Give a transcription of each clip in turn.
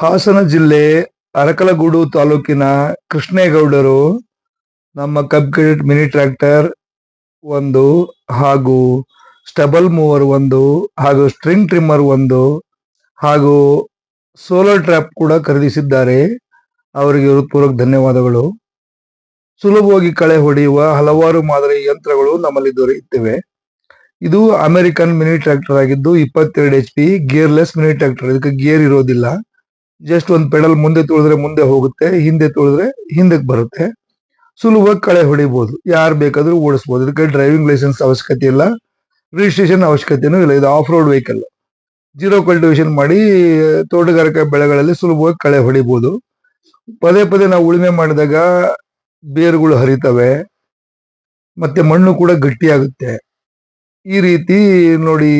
ಹಾಸನ ಜಿಲ್ಲೆ ಅರಕಲಗೂಡು ತಾಲೂಕಿನ ಕೃಷ್ಣೇಗೌಡರು ನಮ್ಮ ಕಬ್ ಕ್ರೆಡಿಟ್ ಮಿನಿ ಟ್ರ್ಯಾಕ್ಟರ್ ಒಂದು ಹಾಗೂ ಸ್ಟಬಲ್ ಮೂವರ್ ಒಂದು ಹಾಗೂ ಸ್ಟ್ರಿಂಗ್ ಟ್ರಿಮ್ಮರ್ ಒಂದು ಹಾಗೂ ಸೋಲಾರ್ ಟ್ರ್ಯಾಪ್ ಕೂಡ ಖರೀದಿಸಿದ್ದಾರೆ. ಅವರಿಗೆ ಹೃತ್ಪೂರ್ವಕ ಧನ್ಯವಾದಗಳು. ಸುಲಭವಾಗಿ ಕಳೆ ಹೊಡೆಯುವ ಹಲವಾರು ಮಾದರಿ ಯಂತ್ರಗಳು ನಮ್ಮಲ್ಲಿ ದೊರೆಯುತ್ತಿವೆ. ಇದು ಅಮೆರಿಕನ್ ಮಿನಿ ಟ್ರ್ಯಾಕ್ಟರ್ ಆಗಿದ್ದು ಇಪ್ಪತ್ತೆರಡು H P gearless mini tractor. ಇದಕ್ಕೆ ಗೇರ್ ಇರೋದಿಲ್ಲ. ಜಸ್ಟ್ ಒಂದು ಪೆಡಲ್ ಮುಂದೆ ತುಳಿದ್ರೆ ಮುಂದೆ ಹೋಗುತ್ತೆ, ಹಿಂದೆ ತುಳಿದ್ರೆ ಹಿಂದಕ್ಕೆ ಬರುತ್ತೆ. ಸುಲಭವಾಗಿ ಕಳೆ ಹೊಡಿಬಹುದು ಯಾರು ಬೇಕಾದ್ರೂ ಓಡಿಸಬಹುದು ಇದಕ್ಕೆ ಡ್ರೈವಿಂಗ್ ಲೈಸೆನ್ಸ್ ಅವಶ್ಯಕತೆ ಇಲ್ಲ. ರಿಜಿಸ್ಟ್ರೇಷನ್ ಅವಶ್ಯಕತೆನೂ ಇಲ್ಲ. ಇದು off road vehicle zero cultivation ಮಾಡಿ, ತೋಟಗಾರಿಕೆ ಬೆಳೆಗಳಲ್ಲಿ ಸುಲಭವಾಗಿ ಕಳೆ ಹೊಡಿಬಹುದು ಪದೇ ಪದೇ ನಾವು ಉಳುಮೆ ಮಾಡಿದಾಗ ಬೇರುಗಳು ಹರಿತವೆ, ಮತ್ತೆ ಮಣ್ಣು ಕೂಡ ಗಟ್ಟಿಯಾಗುತ್ತೆ. ಈ ರೀತಿ ನೋಡಿ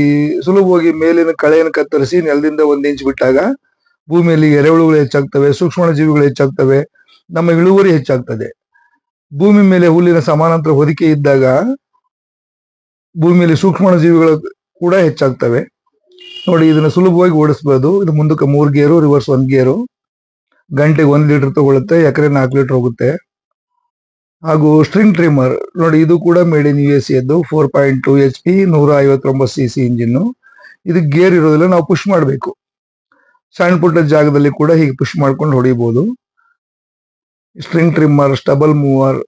ಸುಲಭವಾಗಿ ಮೇಲಿನ ಕಳೆಯನ್ನು ಕತ್ತರಿಸಿ ನೆಲದಿಂದ ಒಂದು ಇಂಚ್ ಬಿಟ್ಟಾಗ ಭೂಮಿಯಲ್ಲಿ ಎರೆಹುಳುಗಳು ಹೆಚ್ಚಾಗ್ತವೆ ಸೂಕ್ಷ್ಮ ಜೀವಿಗಳು ಹೆಚ್ಚಾಗ್ತವೆ, ನಮ್ಮ ಇಳುವರಿ ಹೆಚ್ಚಾಗ್ತದೆ. ಭೂಮಿ ಮೇಲೆ ಹುಲ್ಲಿನ ಸಮಾನಾಂತರ ಹೊದಿಕೆ ಇದ್ದಾಗ ಭೂಮಿಯಲ್ಲಿ ಸೂಕ್ಷ್ಮ ಜೀವಿಗಳು ಕೂಡ ಹೆಚ್ಚಾಗ್ತವೆ. ನೋಡಿ, ಇದನ್ನ ಸುಲಭವಾಗಿ ಓಡಿಸ್ಬೋದು. ಇದು ಮುಂದಕ್ಕೆ ಮೂರ್ ಗೇರು, ರಿವರ್ಸ್ ಒಂದ್ ಗೇರು. ಗಂಟೆಗೆ ಒಂದ್ ಲೀಟರ್ ತಗೊಳುತ್ತೆ ಎಕರೆ ನಾಲ್ಕು ಲೀಟರ್ ಹೋಗುತ್ತೆ. ಹಾಗೂ ಸ್ಟ್ರಿಂಗ್ ಟ್ರಿಮ್ಮರ್. ನೋಡಿ, ಇದು ಕೂಡ ಮೇಡ್ ಇನ್ ಯು ಎಸ್ ಎದ್ದು four point two H P ನೂರ ಐವತ್ತೊಂಬತ್ತು ಸಿ ಸಿ ಇಂಜಿನ್ ಇದು ಗೇರ್ ಇರೋದಿಲ್ಲ, ನಾವು ಪುಷ್ ಮಾಡಬೇಕು. ಸಣ್ಣ ಪುಟ್ಟ ಜಾಗದಲ್ಲಿ ಕೂಡ ಹೀಗೆ ಪುಷ್ ಮಾಡ್ಕೊಂಡು ಹೊಡಿಬಹುದು string trimmer stubble mower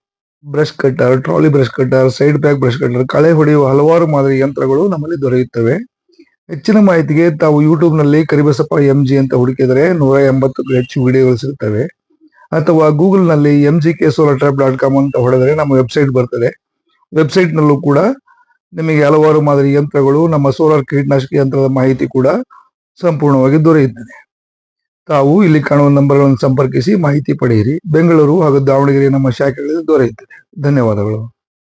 brush cutter trolley brush cutter side back brush cutter ಕಳೆ ಹೊಡೆಯುವ ಹಲವಾರು ಮಾದರಿ ಯಂತ್ರಗಳು ನಮ್ಮಲ್ಲಿ ದೊರೆಯುತ್ತವೆ. ಹೆಚ್ಚಿನ ಮಾಹಿತಿಗೆ ತಾವು ಯೂಟ್ಯೂಬ್ನಲ್ಲಿ ಕರಿಬಸಪ್ಪ ಎಂ ಜಿ ಅಂತ ಹುಡುಕಿದರೆ ನೂರ ಎಂಬತ್ತಕ್ಕೂ ಹೆಚ್ಚು ವಿಡಿಯೋಗಳು ಸಿಗುತ್ತವೆ ಅಥವಾ ಗೂಗಲ್ನಲ್ಲಿ M G K solar trap dot com ಅಂತ ಹೊಡೆದರೆ ನಮ್ಮ ವೆಬ್ಸೈಟ್ ಬರ್ತದೆ. ವೆಬ್ಸೈಟ್ ನಲ್ಲೂ ಕೂಡ ನಿಮಗೆ ಹಲವಾರು ಮಾದರಿ ಯಂತ್ರಗಳು, ನಮ್ಮ ಸೋಲಾರ್ ಕೀಟನಾಶಕ ಯಂತ್ರದ ಮಾಹಿತಿ ಕೂಡ ಸಂಪೂರ್ಣವಾಗಿ ದೊರೆಯುತ್ತದೆ. ತಾವು ಇಲ್ಲಿ ಕಾಣುವ ನಂಬರ್ಗಳನ್ನು ಸಂಪರ್ಕಿಸಿ ಮಾಹಿತಿ ಪಡೆಯಿರಿ. ಬೆಂಗಳೂರು ಹಾಗೂ ದಾವಣಗೆರೆ ನಮ್ಮ ಶಾಖೆಗಳಲ್ಲಿ ದೊರೆಯುತ್ತದೆ. ಧನ್ಯವಾದಗಳು.